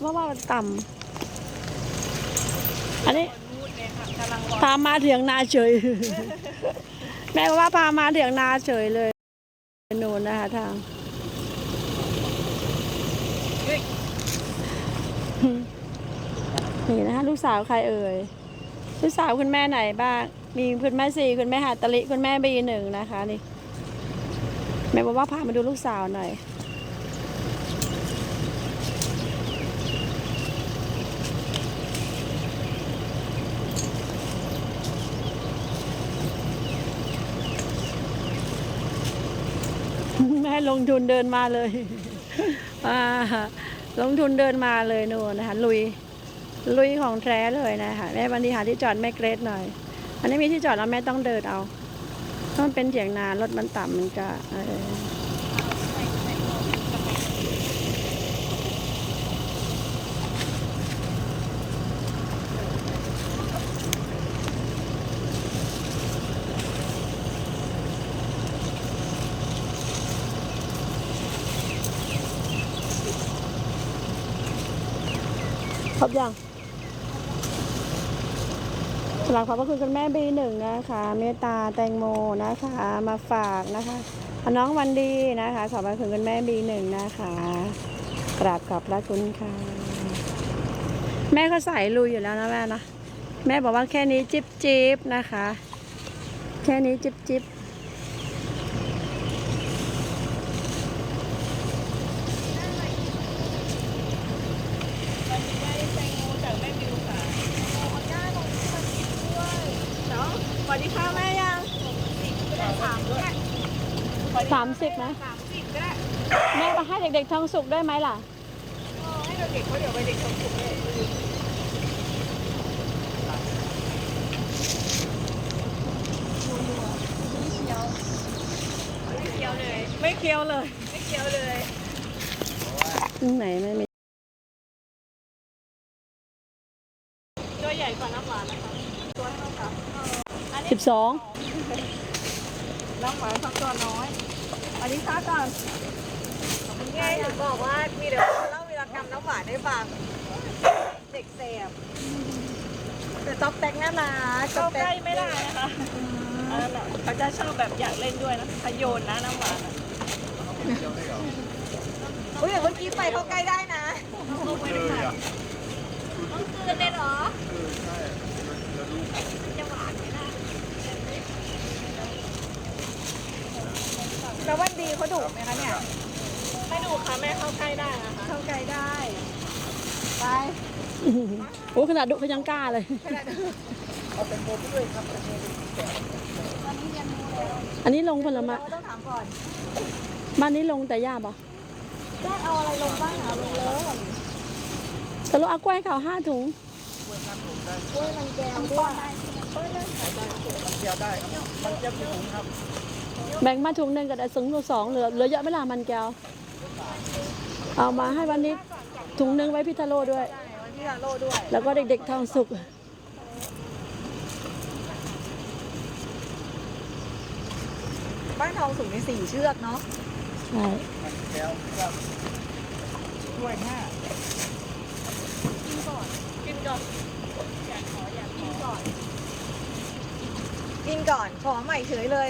เพราะว่ามันต่ำอันนี้นู่นเลยค่ะกำลังรอพามาเถียงนาเฉย แม่ว่าพามาเถียงนาเฉยเลยนูนนะคะทางนี่นะคะลูกสาวใครเอ่ยลูกสาวคุณแม่ไหนบ้าง มีคุณแม่สี่คุณแม่หาตะลิคุณแม่บีหนึ่งนะคะนี่แม่บอกว่าพามาดูลูกสาวหน่อย แม่ลงทุนเดินมาเลยลงทุนเดินมาเลยนู่นนะคะลุยลุยของแท้เลยนะคะแม่วันนี้หาที่จอดแม่เกรดหน่อย อันนี้มีที่จอดแล้วแม่ต้องเดินเอาเพราะมันเป็นเถียงนารถมันต่ำมันจะ ครบยังหลังขอบพระคุณคุณแม่บีหนึ่งนะคะ เมตตาแตงโมนะคะ มาฝากนะคะน้องวันดีนะคะ ขอบพระคุณคุณแม่บีหนึ่งนะคะกราบขอบพระคุณค่ะ แม่ก็ใส่ลุยอยู่แล้วนะแม่นะแม่บอกว่าแค่นี้จิบจิบนะคะ แค่นี้จิบจิบ วันนี้ได้แตงโมจากแม่บิวค่ะโอ้ย่าลงมากินด้วยเนาะส วัสดีค่ะแม่ยังสามด้วยสามสิบนะสามสิบก็ได้แม่มาให้เด็กๆทองสุกด้วยไหมล่ะเออให้เด็กๆเขาเดี๋ยวไปเด็กเขาถูกเลยไม่เคี้ยวเลย ไม่เคี้ยวเลย ไม่เคี้ยวเลยตรงไหนไม่มีตัวใหญ่กว่าน้ำหวานนะคะ ตัวเท่ากับอันนี้ สิบสองน้ำหวานเขาตัวน้อย อันนี้ค้าก่อนไงถึงบอกว่ามีเดี๋ยวเล่าวีรกรรมน้ำหวานให้ฟัง เด็กเสพแต่จ๊อบแตกน่ารักจ๊อบแตกไม่ได้นะคะอันนั้นน่ะเขาจะชอบแบบอยากเล่นด้วยนะขโยนนะน้ำหวานอะอุ้ยอย่างเมื่อกี้ไปเขาใกล้ได้นะต้องคืนเลยเหรอจะหวานไหมนะแล้ววัน ดีเขาดุไหมคะเนี่ยไม่ดุค่ะแม่เข้าใกล้ได้นะคะเข้าใกล้ได้ ไปโอ้ขนาดดุเขายังกล้าเลยอันนี้ลงผลไม้เราต้องถามก่อนบ้านนี้ลงแต่หญ้าบ่ได้เอาอะไรลงบ้างเอาลงเลยแต่เราเอากล้วยให้เขาห้าถุงกล้วยมันแก้วด้วยแบ่ งมาถุงหนึ่งก็ได้สูงสองเหลือเหลือเยอะไหม่ล่ะมันแก้ว เอามาให้วันนี้ถุงหนึ่งไว้พิทาโลด้วยใช่วันที่ฮาโลด้วย แล้วก็เด็กๆทองสุกบ้านทองสูงในสี่เชือกเนาะใช่ด้วยห้ากินก่อนกินก่อน อยากขออยากกินก่อน กินก่อน ขอใหม่เฉยเลย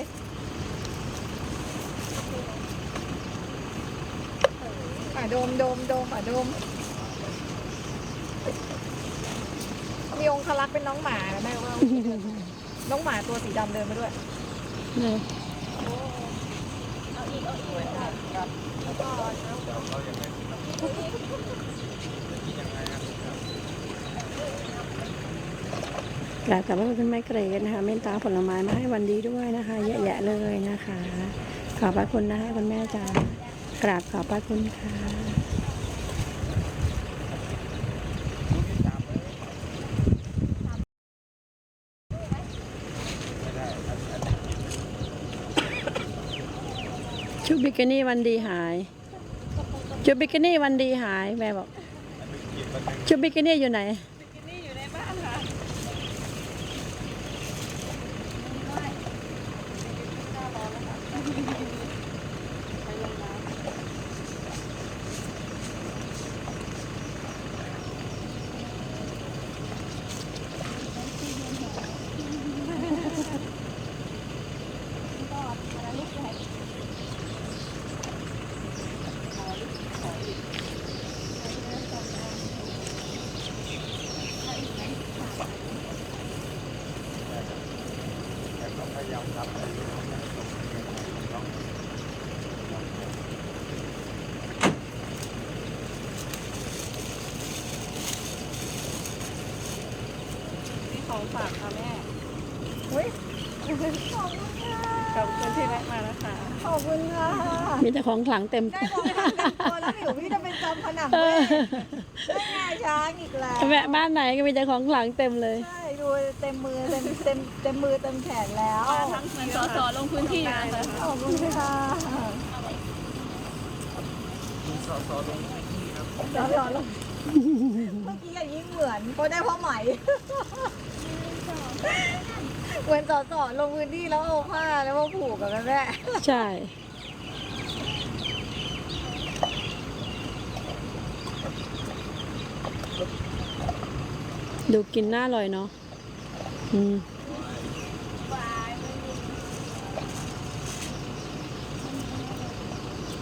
อะโดมโดมโดมอะโดม มีองคลักษ์เป็นน้องหมาแม่ว่า น้องหมาตัวสีดำเดินมาด้วยเนี่ยกราบกับพระคุณแม่เกรดนะคะเมตตาผลไม้มาให้วันดีด้วยนะคะเยอะแยะเลยนะคะ ขอบพระคุณนะคะคุณแม่จ๋า กราบขอบพระคุณค่ะชุดบิกินี่วันดีหาย ชุดบิกินี่วันดีหายแม่บอก ชุดบิกินี่อยู่ไหน มีของฝากค่ะแม่อุ้ยขอบคุณค่ะขอบคุณที่แวะมานะคะ ขอบคุณค่ะมีแต่ของขลังเต็ม ได้บอกให้ทำเต็มตัวแล้วเดี๋ยวพี่จะเป็นจอมขนังเอเว้อยได้ไงช้างอีกแล้วแวะบ้านไหนก็มีแต่ของขลังเต็มเลย ใช่ ดูเต็มมือเต็มเต็มเต็มมือเต็มแขนแล้วมาทั้งทีมสสลงพื้นที่นะคะขอบคุณค่ะสอสอลงเมื่อกี้อย่ายิ่งเหมือนเพราะได้พ่อไหมเหมือนสอสอลงพื้นที่แล้วเอาผ้าแล้วมาผูกกับแม่ใช่ดูกินหน้าอร่อยเนาะอืม แ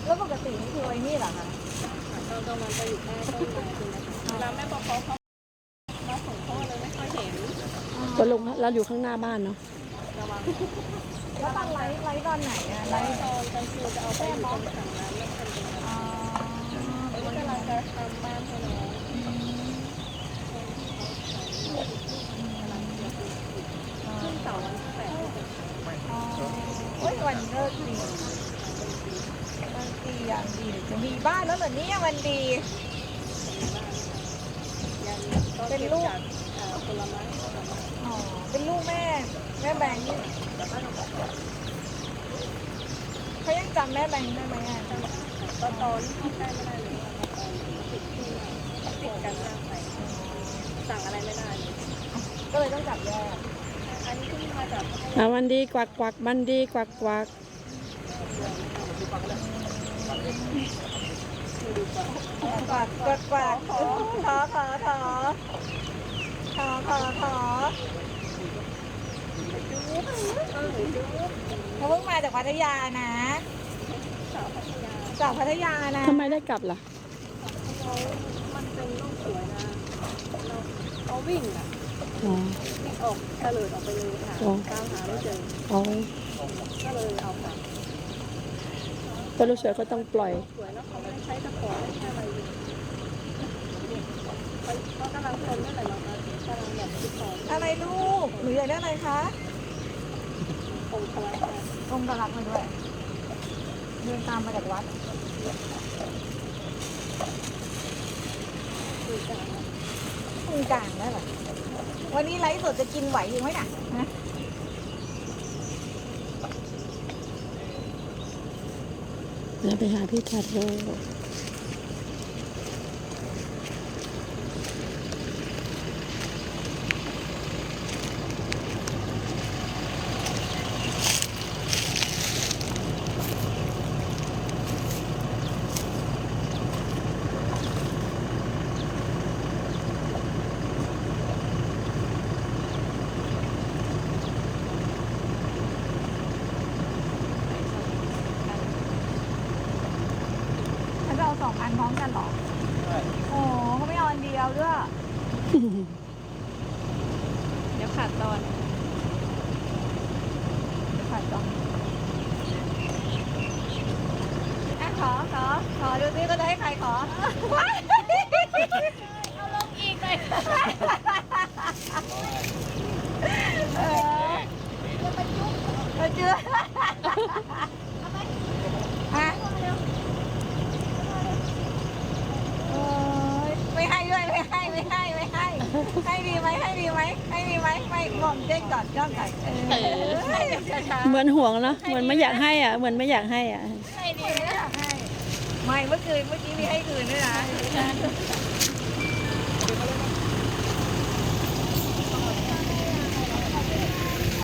ล้วปกตินี่คือไอ้นี่เหรอคะเรากำลังจะอยู่ใต้ต้นไม้คุณนะคะเวลาแม่บอกเขาเขามาส่งพ่อเลยไม่ค่อยเห็นก็ลงเราอยู่ข้างหน้าบ้านเนาะระวังแล้วตอนไลฟ์ไลฟ์ตอนไหนอะไลไล่ฟ์ตอนกลางคืนจะเอาไปอยู่ตรงถังน้ำแล้วเป็นยังไงอ๋อแล้วก็กำลังจะทำบ้านให้น้องขึ้นเสาวันที่แปด อ๋อเฮ้ยวันเลิกดีวันดีอย่างดีเลยจะมีบ้านแล้วเหรอเนี่ยวันดีเก็บจากผลไม้อ๋อ เป็นลูกแม่ แม่แบงค์เขายังจำแม่แบงค์ได้ไหมอะตอนตอนที่เข้าใกล้ไม่ได้เลยติดที่ติดกันมากไปสั่งอะไรไม่ได้เลยก็เลยต้องจับแยกอันนี้ที่มาจากอะวันดีกวักกวักมันดีกวักกวัก ก วาดกวาดกวาดขอขอขอขอขอขอขอเขาเพิ่งมาจากพัทยานะจากพัทยานะทำไมได้กลับล่ะเขามันเป็นโลกสวยนะเราเขาวิ่งอะออวิ่งออกเตลิดออกไปเลยค่ะตามหาไม่เจออ๋อก็เลยเอากลับ ก็รู้สึกก็ต้องปล่อยสวยแล้วเขาไม่ได้ใช้ตะขอไม่ใช่อะไรเลยเขาเขากำลังทนนั่นแหละเนาะกำลังแบบติดต่ออะไรลูกหนูอยากได้อะไรคะองค์พระองค์กรักมาด้วยเดินตามมาจากวัดคือการตรงกลางได้เหรอวันนี้ไลฟ์สดจะกินไหวอยู่ไหมน่ะนะ แล้วไปหาพี่ทัดโร สองอันพร้อมกันเหรอโอ้เขาไม่เอาอันเดียวด้วย เดี๋ยวขาดตอนขัดก่อนอะขอขอขอดูซิก็จะให้ใครขอ เอาลงอีกเลย เออมาเจือฮะโอ้ยไม่ให้ด้วยไม่ให้ไม่ให้ไม่ให้ ให้ ดีไหมให้ดีไหมให้ดีไหมไม่งอมเด้งก่อนย่องไก่เออช้าๆ เหมือนห่วงเนาะเหมือนไม่อยากให้อะเหมือนไม่อยากให้อะให้ดีไม่อยากให้ ไม่เมื่อคืนเมื่อกี้มีให้คืนด้วยนะ